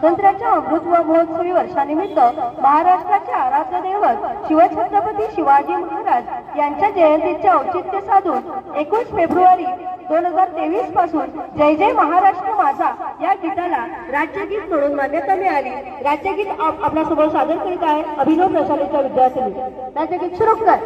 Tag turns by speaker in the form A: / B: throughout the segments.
A: स्वातंत्र्याच्या अमृत महोत्सवी वर्षानिमित्त महाराष्ट्राचे आराध्य दैवत शिवछत्रपती शिवाजी महाराज यांच्या जयंतीचे औचित्य साधून एकोणीस फेब्रुवारी दोन हजार तेवीसपासून जय जय महाराष्ट्र माझा या गीताला राज्यगीत म्हणून मान्यता मिळाली. राज्यगीत आपल्यासमोर सादर करीत आहे अभिनव प्रशालेच्या विद्यार्थ्यांनी राज्यगीत सुरू कर.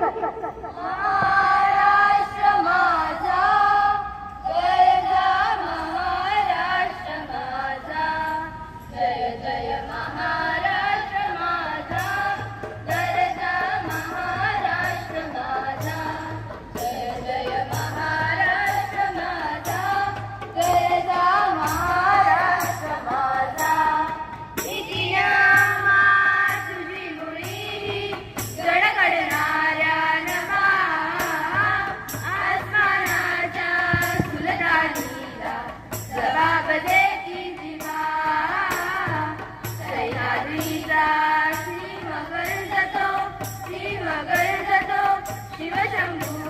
B: మగళతో శివ శంభు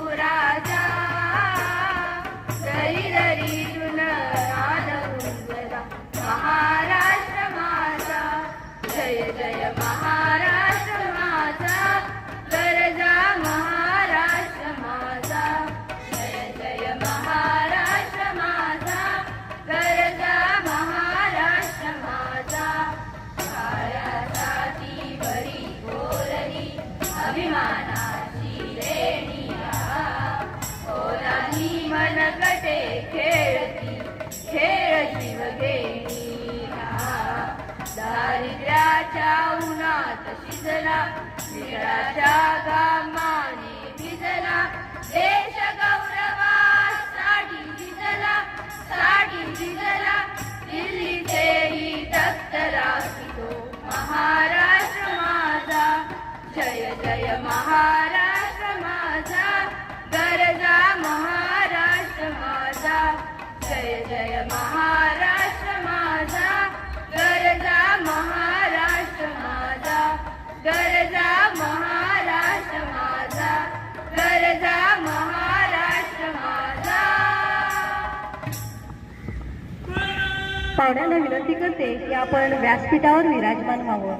A: पाहुण्याला विनंती करते की आपण व्यासपीठावर विराजमान व्हावं.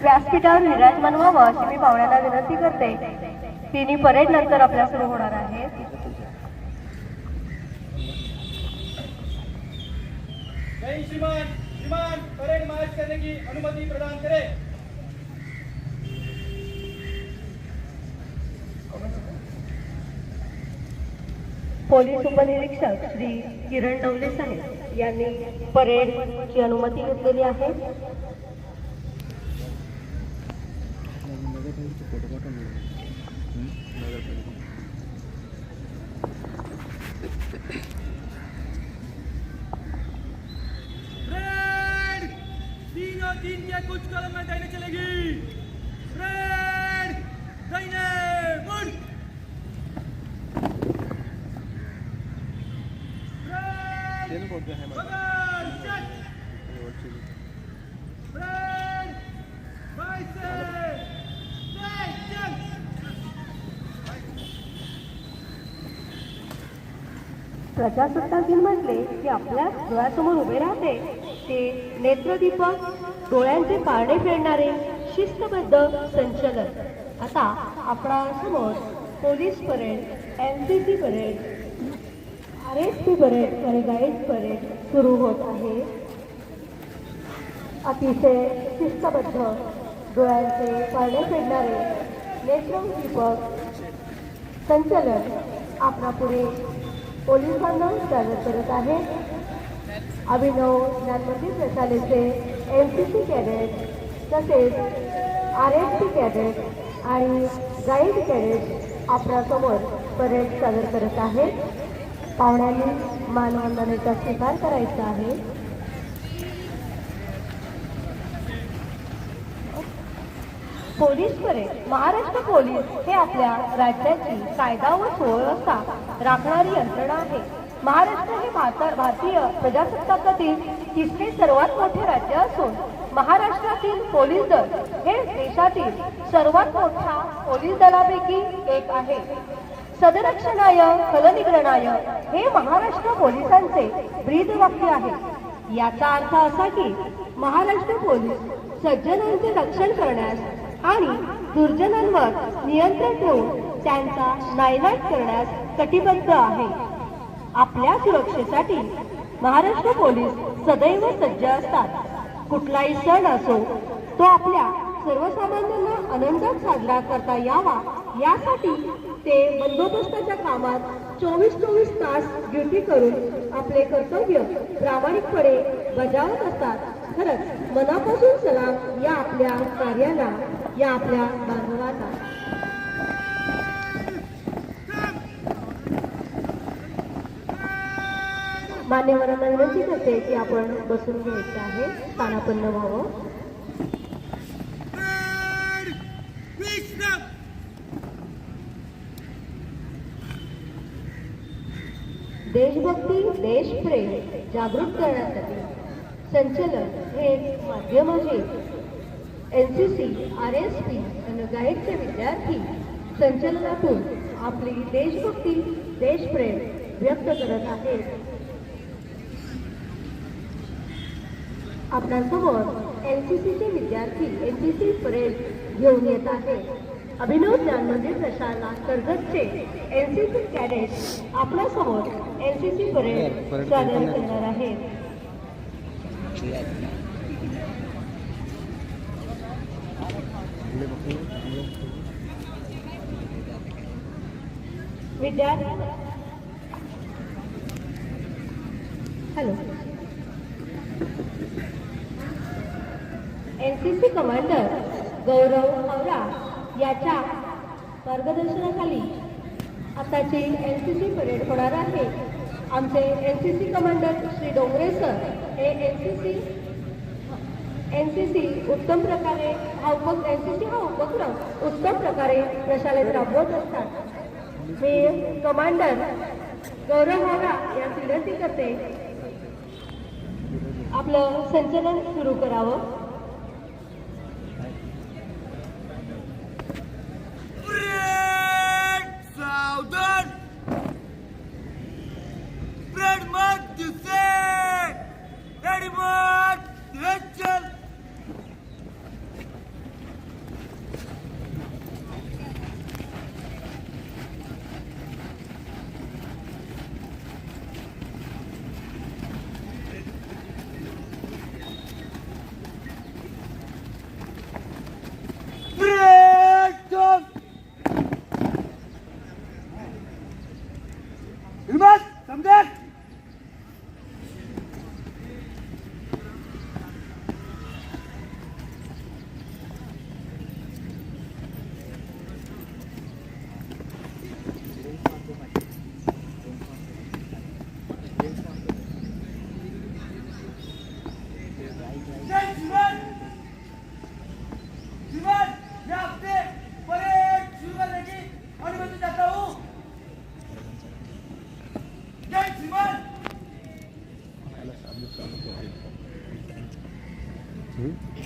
A: व्यासपीठावर विराजमान व्हावं अशी मी पाहुण्याला विनंती करते. तिन्ही परेड नंतर आपल्या सुरू होणार आहे
C: अनुमति प्रदान करें
A: पोलिस उपनिरीक्षक श्री किरण डवले साहेब परेड की अनुमति
C: घी है कुछ कदम में देने
A: प्रजासत्ताक दिन म्हटले की आपल्या डोळ्यासमोर उभे राहते ते नेत्रदीपक डोळ्यांचे पारणे फेडणारे शिस्तबद्ध संचलन. आता आपणा समोर police parade N C C parade R S P parade आणि गाईड परेड सुरू होत आहे. अतिशय शिस्तबद्ध डोळ्यांचे पारणे फेडणारे नेत्रदीपक संचलन आपणापुढे पोलिसांना सादर करत आहे. अभिनव ज्ञानमंदिर प्रशालेचे एन सी सी कॅडेट तसेच आर एस सी कॅडेट आणि गाईड कॅडेट आपणासमोर परेड सादर करत आहे. पाहुण्यांनी मानवंदनेचा स्वीकार करायचा आहे. पोलीस परेड महाराष्ट्र पोलीस हे आपल्या राज्याची कायदा व सुव्यवस्था राखणारी यंत्रणा आहे. महाराष्ट्र हे भारता भारतीय प्रजासत्ताकातील तिसरे सर्वात मोठे राज्य असून महाराष्ट्रातील पोलीस दल हे देशातील सर्वात मोठ्या पोलीस दलापैकी एक आहे. सदरक्षणाय फलनिग्रणाय हे महाराष्ट्र पोलिसांचे ब्रीदवाक्य आहे. याचा अर्थ असा की महाराष्ट्र पोलीस सज्जनांचे रक्षण करण्यास आणि दुर्जनांवर नियंत्रण ठेवून त्यांचा नायनाट करण्यास कटिबद्ध आहे. आपल्या सुरक्षेसाठी महाराष्ट्र पोलीस सदैव सज्ज असतात. कुठलाही सण असो तो आपल्या सर्वसामान्यांना आनंदात साजरा करता यावा यासाठी ते बंदोबस्ताच्या कामात चोवीस चोवीस तास ड्युटी करून आपले कर्तव्य प्रामाणिकपणे बजावत असतात. खरंच मनापासून सलाम या आपल्या कार्याला. या आपल्या बांधवाला मान्यवरांना विनंती करते की आपण बसून घ्यायचं आहे. स्थानापन्न व्हावं देशभक्ती देशप्रेम जागृत करण्यासाठी संचलन हे एक माध्यम आहे N C C R S P आणि गाईडचे विद्यार्थी संचलनातून आपली देशभक्ती देशप्रेम व्यक्त करत आहेत. आपणासमोर एन सी सीचे विद्यार्थी एन सी सी परेड घेऊन येत आहेत. अभिनव ज्ञान मंदिर प्रशाला कर्जतचे एन सी सी कॅडेट आपल्यासमोर एन सी सी परेड सादर करणार आहेत. Hello N C C commander Gaurav Havra याच्या मार्गदर्शनाखाली आताची एन सी सी परेड होणार आहे. आमचे N C C commander Shri Dongre sir हे N C C N C C उत्तम प्रकारे हा उप एन सी सी हा उपक्रम उत्तम प्रकारे प्रशालेत राबवत असतात. मी कमांडर गौरव हावरा यास विनंती करते. आपलं संचलन सुरू करावं.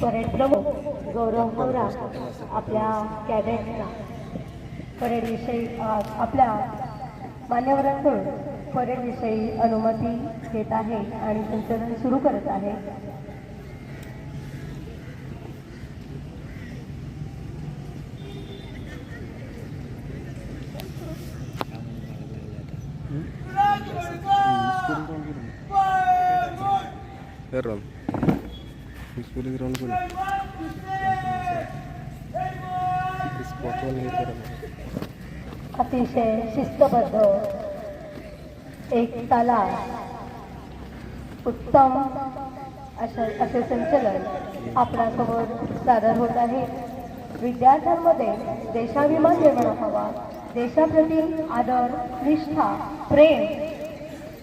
C: परेड
A: प्रमुख गौरव हावरा आपल्या कॅडेटला परेडविषयी आपल्या मान्यवरांकडून परेडविषयी अनुमती घेत आहे आणि संचलन सुरू करत आहे.
D: Errol. Iskulik round ko
A: अतिशय शिस्तबद्ध एक ताला उत्तम अशा असे संचलन आपणासमोर सादर होत आहे. विद्यार्थ्यांमध्ये देशाभिमान निर्माण व्हावा देशाप्रती आदर निष्ठा प्रेम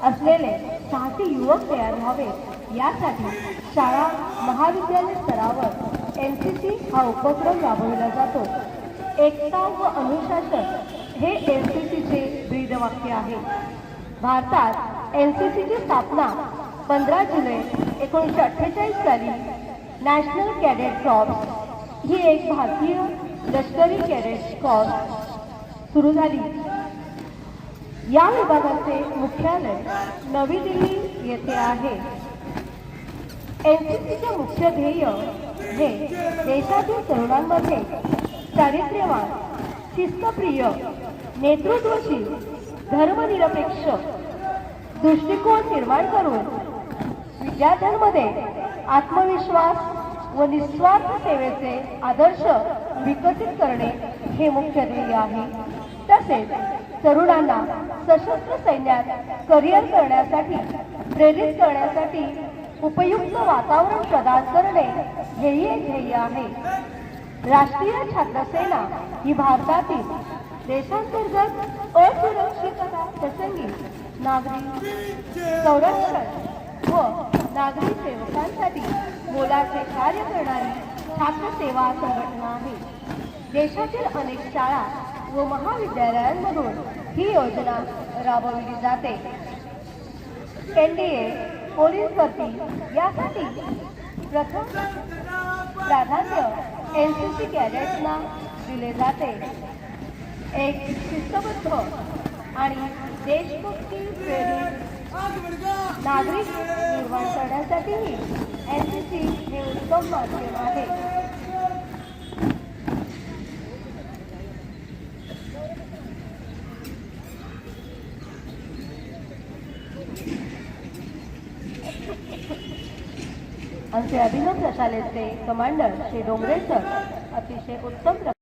A: असलेले साहसी युवक तयार व्हावे यासाठी शाळा महाविद्यालय स्तरावर एन सी सी हा उपक्रम राबविला जातो. एकता व अनुशासन हे एन सी सीचे ब्रीदवाक्य आहे. भारतात एन सी सीची स्थापना पंधरा जुलै एकोणीसशे अठ्ठेचाळीस साली नॅशनल कॅडेट कॉर्प्स ही एक भारतीय लष्करी कॅडेट कॉर्प्स सुरू झाली. या विभागाचे मुख्यालय नवी दिल्ली येथे आहे. एनसीसीचे मुख्य ध्येय हे देशातील तरुणांमध्ये चारित्र्यवान शिस्तप्रिय नेतृत्वशील धर्मनिरपेक्ष दृष्टिकोन निर्माण करून विद्यार्थ्यांमध्ये आत्मविश्वास व निस्वार्थ सेवेचे आदर्श विकसित करणे हे मुख्य ध्येय आहे. तसेच तरुणांना सशस्त्र सैन्यात करिअर करण्यासाठी प्रेरित करण्यासाठी उपयुक्त वातावरण प्रदान करणे हेही एक ध्येय आहे. राष्ट्रीय छात्र सेना ही भारतातील देशांतर्गत असुरक्षितता प्रसंगी नागरी संरक्षण व नागरी सेवकांसाठी मोलाचे कार्य करणारी छात्र सेवा संघटना आहे. देशातील अनेक शाळा व महाविद्यालयांमधून ही योजना राबवली जाते. एन डी ए पोलीस भरती यासाठी प्रथम प्राधान्य एन सी सी कॅडेट्सना दिले जाते. एक शिस्तबद्ध आणि देशभक्ती प्रेरित नागरिक निर्माण करण्यासाठीही एन सी सी हे उत्तम माध्यम आहे. आमचे अभिनंद शालेचे कमांडर श्री डोंगरे सर अतिशय उत्तम